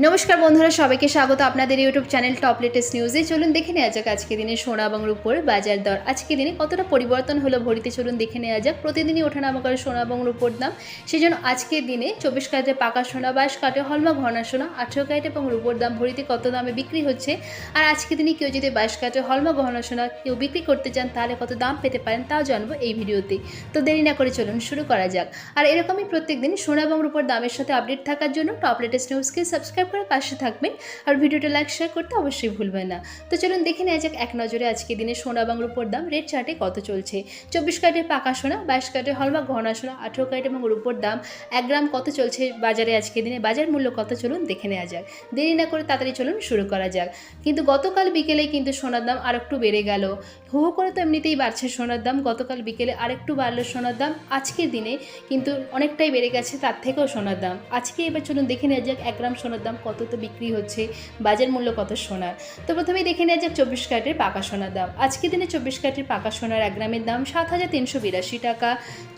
নমস্কার বন্ধুরা, সবাইকে স্বাগত আপনাদের ইউটিউব চ্যানেল টপ লেটেস্ট নিউজে। চলুন দেখে নেওয়া যাক আজকে দিনে সোনা এবং রূপোর বাজার দর। আজকে দিনে কতটা পরিবর্তন হলো ভরিতে চলুন দেখে নেওয়া যাক। প্রতিদিনই ওঠানামা করে সোনা এবং রূপোর দাম। সেই জন্য আজকের দিনে চব্বিশ ক্যারেটে পাকা সোনা বাইশ কাটে হলমা ঘনা সোনা, আঠেরো ক্যারেট এবং রূপোর দাম ভরিতে কত দামে বিক্রি হচ্ছে? আর আজকে দিনে কেউ যদি বাইশ কাটে হলমা গহনা সোনা কেউ বিক্রি করতে চান, তাহলে কত দাম পেতে পারেন তাও জানব এই ভিডিওতে। তো দেরি না করে চলুন শুরু করা যাক। আর এরকমই প্রত্যেক দিন সোনা এবং রূপোর দামের সাথে আপডেট থাকার জন্য টপ লেটেস্ট নিউজকে সাবস্ক্রাইব করে পাশে থাকবেন আর ভিডিওটা লাইক শেয়ার করতে অবশ্যই ভুলবেন না। তো চলুন দেখে নেওয়া যাক এক নজরে আজকে দিনে সোনা এবং রূপোর দাম রেড চার্টে কত চলছে। চব্বিশ ক্যারেটের পাকা সোনা, বাইশ ক্যারেটের হলমার্ক গহনা সোনা, আঠেরো ক্যারেট এবং রূপোর দাম, এক গ্রাম কত চলছে বাজারে আজকে দিনে? বাজার মূল্য কত চলুন দেখে নেওয়া যাক। দেরি না করে তাড়াতাড়ি চলুন শুরু করা যাক। কিন্তু গতকাল বিকেলে কিন্তু সোনার দাম আরেকটু বেড়ে গেল। হু করে তো এমনিতেই বাড়ছে সোনার দাম। গতকাল বিকেলে আরেকটু বাড়লো সোনার দাম। আজকের দিনে কিন্তু অনেকটাই বেড়ে গেছে, তার থেকেও সোনার দাম। আজকে এবার চলুন দেখে নেওয়া যাক এক গ্রাম সোনার দাম কত তো বিক্রি হচ্ছে? বাজার মূল্য কত সোনার? তো প্রথমেই দেখে নেওয়া যাক চব্বিশ ক্যারেটের পাকা সোনার দাম। আজকের দিনে চব্বিশ ক্যারেটের পাকা সোনার এক গ্রামের দাম সাত হাজার তিনশো বিরাশি টাকা।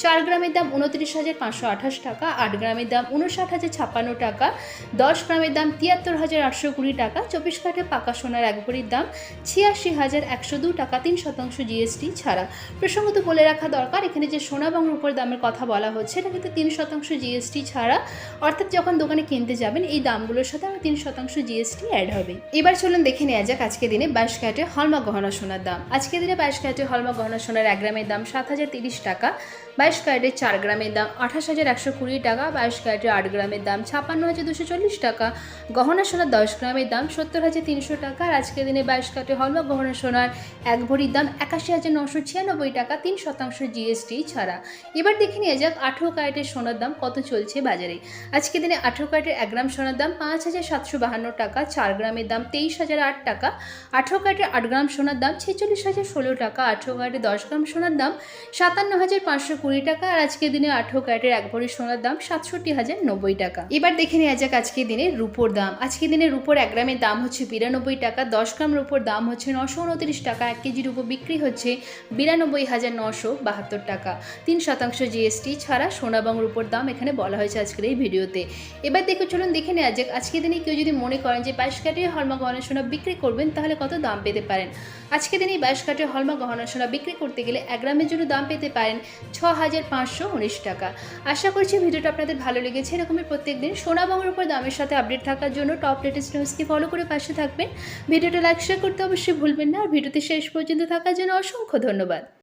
চার গ্রামের দাম উনত্রিশ হাজার পাঁচশো আঠাশ টাকা। আট গ্রামের দাম উনষাট হাজার ছাপ্পান্ন টাকা। দশ গ্রামের দাম তিয়াত্তর হাজার আটশো কুড়ি টাকা। চব্বিশ ক্যারেটের পাকা সোনার এক ভরির দাম ছিয়াশি হাজার একশো দু টাকা, তিন শতাংশ জিএসটি ছাড়া। প্রসঙ্গত বলে রাখা দরকার, এখানে যে সোনা এবং রূপোর দামের কথা বলা হচ্ছে, এটা কিন্তু তিন শতাংশ জিএসটি ছাড়া। অর্থাৎ যখন দোকানে কিনতে যাবেন, এই আমার তিন শতাংশ জিএসটি অ্যাড হবে। এবার চলুন দেখে নেওয়া যাক আজকে দিনে বাইশ ক্যারেটে হলমা গহনা সোনার দাম। আজকে দিনে বাইশ ক্যারেটে হলমা গহনা সোনার এক গ্রামের দাম সাত হাজার তিরিশ টাকা। বাইশ ক্যারেটের চার গ্রামের দাম আঠাশ হাজার একশো কুড়ি টাকা। বাইশ ক্যারেটের আট গ্রামের দাম ছাপ্পান্ন হাজার দুশো চল্লিশ টাকা। গহনা সোনার দশ গ্রামের দাম সত্তর হাজার তিনশো টাকা। আর আজকের দিনে বাইশ ক্যারেটে হলমা গহনা সোনার এক ভরির দাম একাশি হাজার নশো ছিয়ানব্বই টাকা, তিন শতাংশ জিএসটি ছাড়া। এবার দেখে নিয়ে যাক আঠেরো ক্যারেটের সোনার দাম কত চলছে বাজারে। আজকে দিনে আঠেরো ক্যারেটের এক গ্রাম সোনার দাম পাঁচ হাজার সাতশো বাহান্ন টাকা চার গ্রামের দাম তেইশ হাজার আট টাকা, আঠেরো ক্যারেটের আট গ্রাম সোনার দাম ছেচল্লিশ হাজার ষোলো টাকা, আঠেরো ক্যারেটের দশ গ্রাম সোনার দাম সাতান্ন হাজার পাঁচশো কুড়ি টাকা, আর আজকের দিনে আঠেরো ক্যারেটের এক ভরি সোনার দাম সাতষট্টি হাজার নব্বই টাকা। এবার দেখে নেওয়া যাক আজকের দিনে রুপোর দাম। আজকের দিনে রুপোর এক গ্রামের দাম হচ্ছে বিরানব্বই টাকা দশ গ্রাম রুপোর দাম হচ্ছে নশো উনত্রিশ টাকা, এক কেজি রুপো বিক্রি হচ্ছে বিরানব্বই হাজার নশো বাহাত্তর টাকা। তিন শতাংশ জিএসটি ছাড়া সোনা এবং রুপোর দাম এখানে বলা হয়েছে আজকের এই ভিডিওতে। এবার দেখে চলুন, দেখে নেওয়া যাক আজকের দিনে কেউ যদি মনে করেন যে বাইশ কাঠের হলমা গহনা সোনা বিক্রি করবেন, তাহলে কত দাম পেতে পারেন? আজকের দিনে বাইশ কাঠের হলমা গহনা সোনা বিক্রি করতে গেলে এক গ্রামের জন্য দাম পেতে পারেন ছ হাজার পাঁচশো উনিশ টাকা। আশা করছি ভিডিওটা আপনাদের ভালো লেগেছে। এরকমই প্রত্যেক দিন সোনা এবং রূপোর দামের সাথে আপডেট থাকার জন্য টপ লেটেস্ট নিউজকে ফলো করে পাশে থাকবেন। ভিডিওটা লাইক শেয়ার করতে অবশ্যই ভুলবেন না। আর ভিডিওতে শেষ পর্যন্ত থাকার জন্য অসংখ্য ধন্যবাদ।